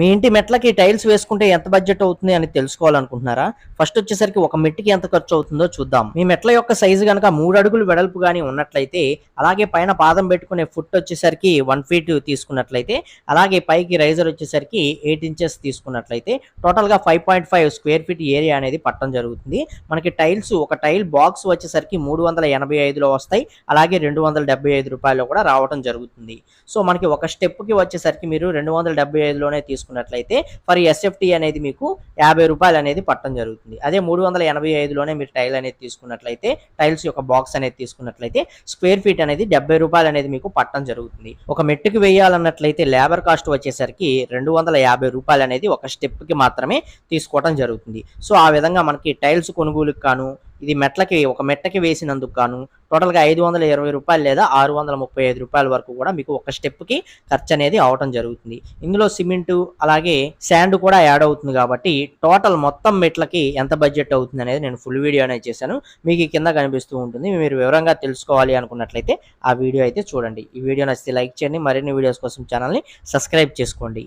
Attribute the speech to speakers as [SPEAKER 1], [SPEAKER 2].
[SPEAKER 1] మీ ఇంటి మెట్లకి టైల్స్ వేసుకుంటే ఎంత బడ్జెట్ అవుతుంది అని తెలుసుకోవాలనుకుంటున్నారా? ఫస్ట్ వచ్చేసరికి ఒక మెట్టుకి ఎంత ఖర్చు అవుతుందో చూద్దాం. మీ మెట్ల యొక్క సైజు కనుక మూడు అడుగులు వెడల్పు కానీ ఉన్నట్లయితే అలాగే పైన పాదం పెట్టుకునే ఫుట్ వచ్చేసరికి వన్ ఫీట్ తీసుకున్నట్లయితే అలాగే పైకి రైజర్ వచ్చేసరికి ఎయిట్ ఇంచెస్ తీసుకున్నట్లయితే టోటల్గా five point five square feet area అనేది పట్టడం జరుగుతుంది. మనకి టైల్స్ ఒక టైల్ బాక్స్ వచ్చేసరికి మూడు వందల ఎనభై ఐదులో వస్తాయి. అలాగే రెండు వందల డెబ్బై ఐదు రూపాయలు కూడా రావడం జరుగుతుంది. సో మనకి ఒక స్టెప్కి వచ్చేసరికి మీరు రెండు వందల డెబ్బై ఐదులోనే తీసుకున్నట్లయితే ఫర్ ఎస్ఎఫ్టీ అనేది మీకు యాభై రూపాయలు అనేది పట్టడం జరుగుతుంది. అదే మూడు వందల ఎనభై ఐదులోనే మీరు టైల్ అనేది తీసుకున్నట్లయితే టైల్స్ యొక్క బాక్స్ అనేది తీసుకున్నట్లయితే స్క్వేర్ ఫీట్ అనేది డెబ్బై రూపాయలు అనేది మీకు పట్టడం జరుగుతుంది. ఒక మెట్టుకు వేయాలన్నట్లయితే లేబర్ కాస్ట్ వచ్చేసరికి రెండు వందల యాభై రూపాయలు అనేది ఒక స్టెప్కి మాత్రమే తీసుకోవడం జరుగుతుంది. సో ఆ విధంగా మనకి టైల్స్ కొనుగోలుకు కాను ఇది మెట్లకి ఒక మెట్టకి వేసినందుకు గాను టోటల్గా ఐదు వందల ఇరవై రూపాయలు లేదా ఆరు వందల ముప్పై ఐదు రూపాయల వరకు కూడా మీకు ఒక స్టెప్కి ఖర్చు అనేది అవటం జరుగుతుంది. ఇందులో సిమెంటు అలాగే శాండ్ కూడా యాడ్ అవుతుంది కాబట్టి టోటల్ మొత్తం మెట్లకి ఎంత బడ్జెట్ అవుతుంది అనేది నేను ఫుల్ వీడియో అనేది చేశాను. మీకు కింద కనిపిస్తూ ఉంటుంది. మీరు వివరంగా తెలుసుకోవాలి అనుకున్నట్లయితే ఆ వీడియో అయితే చూడండి. ఈ వీడియో నచ్చితే లైక్ చేయండి. మరిన్ని వీడియోస్ కోసం ఛానల్ని సబ్స్క్రైబ్ చేసుకోండి.